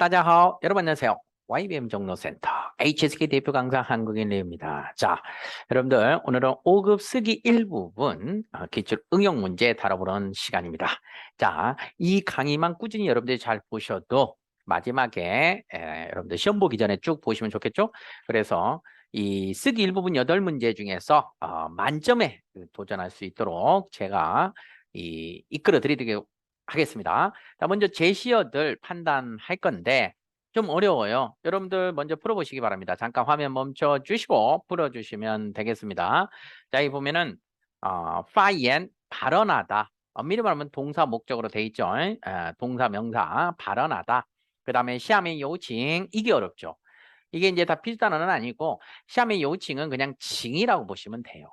따자하오 여러분 안녕하세요. YBM 종로센터 HSK 대표 강사 한국인 레입니다. 자, 여러분들 오늘은 5급 쓰기 일부분 어, 기출 응용 문제 다뤄보는 시간입니다. 자, 이 강의만 꾸준히 여러분들이 잘 보셔도 마지막에 에, 여러분들 시험 보기 전에 쭉 보시면 좋겠죠? 그래서 이 쓰기 일부분 8문제 중에서 어, 만점에 도전할 수 있도록 제가 이 이끌어 드리도록 하겠습니다. 자, 먼저 제시어들 판단할 건데 좀 어려워요. 여러분들 먼저 풀어보시기 바랍니다. 잠깐 화면 멈춰 주시고 풀어주시면 되겠습니다. 자, 여기 보면은 어, 파이엔 발언하다. 엄밀히 말하면 동사 목적으로 돼 있죠. 에, 동사 명사 발언하다. 그 다음에 시아의 요칭 이게 어렵죠. 이게 이제 다 필수 단어는 아니고 시아의 요칭은 그냥 징이라고 보시면 돼요.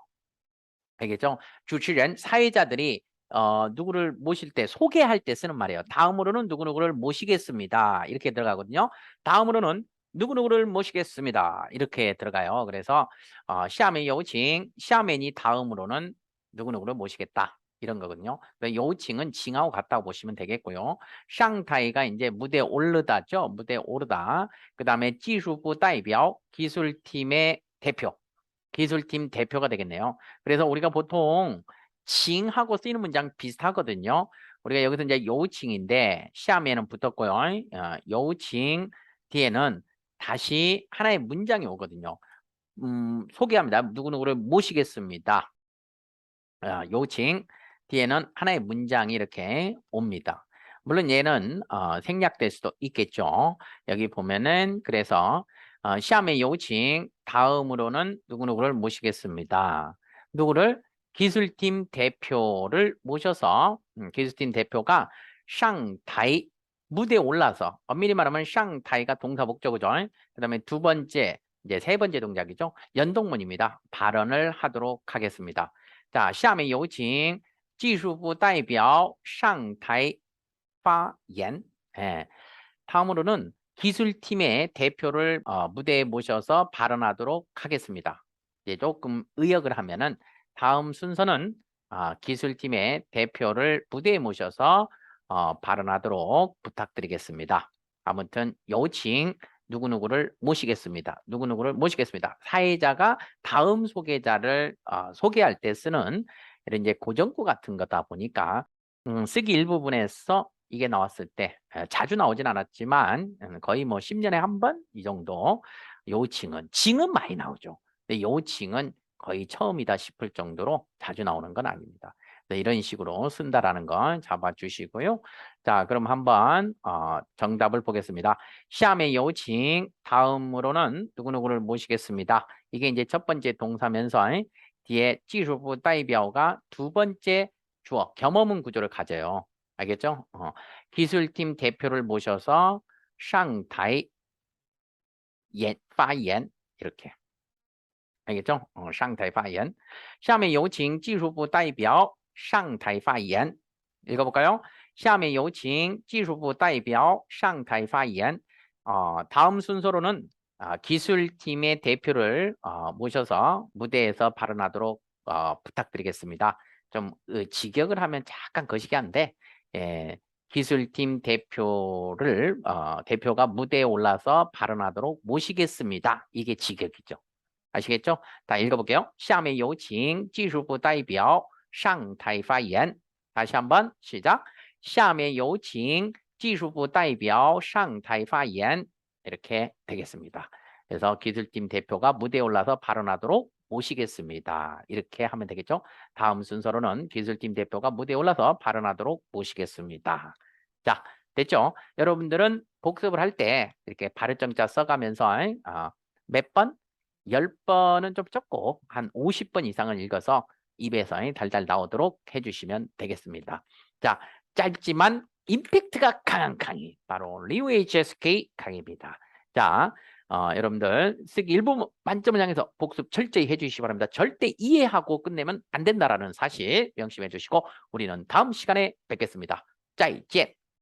알겠죠? 주치人사회자들이 어, 누구를 모실 때 소개할 때 쓰는 말이에요. 다음으로는 누구누구를 모시겠습니다. 이렇게 들어가거든요. 다음으로는 누구누구를 모시겠습니다. 이렇게 들어가요. 그래서 어, 시아멘 요칭, 시아멘이 다음으로는 누구누구를 모시겠다. 이런 거거든요. 요칭은 징하고 같다고 보시면 되겠고요. 샹타이가 이제 무대에 오르다죠. 무대에 오르다. 그 다음에 지수부代表 기술팀의 대표. 기술팀 대표가 되겠네요. 그래서 우리가 보통 징하고 쓰이는 문장 비슷하거든요. 우리가 여기서 이제 요칭인데 시험에는 붙었고요. 어, 요칭 뒤에는 다시 하나의 문장이 오거든요. 음, 소개합니다. 누구누구를 모시겠습니다. 어, 요칭 뒤에는 하나의 문장이 이렇게 옵니다. 물론 얘는 어, 생략될 수도 있겠죠. 여기 보면은 그래서 어, 시험의 요칭 다음으로는 누구누구를 모시겠습니다. 누구를 기술팀 대표를 모셔서 음, 기술팀 대표가 샹타이 무대에 올라서 엄밀히 말하면 샹타이가 동사 목적어죠. 그다음에 두 번째 이제 세 번째 동작이죠. 연동문입니다. 발언을 하도록 하겠습니다. 자, 下面有请技术部代表上台发言. 예. 다음으로는 기술팀의 대표를 어, 무대에 모셔서 발언하도록 하겠습니다. 이제 조금 의역을 하면은 다음 순서는 어, 기술팀의 대표를 무대에 모셔서 어, 발언하도록 부탁드리겠습니다. 아무튼 요칭 누구누구를 모시겠습니다. 누구누구를 모시겠습니다. 사회자가 다음 소개자를 어, 소개할 때 쓰는 이런 이제 고정구 같은 거다 보니까 음, 쓰기 일부분에서 이게 나왔을 때 자주 나오진 않았지만 음, 거의 뭐 10년에 한 번 이 정도 요칭은 징은 많이 나오죠. 근데 요칭은 거의 처음이다 싶을 정도로 자주 나오는 건 아닙니다. 네, 이런 식으로 쓴다라는 건 잡아주시고요. 자, 그럼 한번 어, 정답을 보겠습니다. 시험의 요칭 다음으로는 누구누구를 모시겠습니다. 이게 이제 첫 번째 동사면서 뒤에 지수부代表가 두 번째 주어 겸허문 구조를 가져요. 알겠죠? 어, 기술팀 대표를 모셔서 샹타이 예, 파연 이렇게 알겠죠 어, 上台发言.下面有请技术部代表上台发言. 읽어볼까요? 下面有请技术部代表上台发言. 어, 다음 순서로는 어, 기술팀의 대표를 어, 모셔서 무대에서 발언하도록 어, 부탁드리겠습니다. 좀 어, 직역을 하면 약간 거시기한데 예, 기술팀 대표를 어, 대표가 무대에 올라서 발언하도록 모시겠습니다. 이게 직역이죠. 아시겠죠? 다 읽어볼게요. 下面有请技术部代表上台发言. 다시 한번 시작. 下面有请技术部代表上台发言. 이렇게 되겠습니다. 그래서 기술팀 대표가 무대에 올라서 발언하도록 모시겠습니다. 이렇게 하면 되겠죠? 다음 순서로는 기술팀 대표가 무대에 올라서 발언하도록 모시겠습니다. 자, 됐죠? 여러분들은 복습을 할 때 이렇게 발음정자 써가면서 어, 몇 번? 10번은 좀 적고 한 50번 이상을 읽어서 입에서 달달 나오도록 해주시면 되겠습니다. 자, 짧지만 임팩트가 강한 강의 바로 리우 HSK 강의입니다. 자, 어, 여러분들 쓰기 일부 만점을 향해서 복습 철저히 해주시기 바랍니다. 절대 이해하고 끝내면 안 된다라는 사실 명심해 주시고 우리는 다음 시간에 뵙겠습니다. 再见.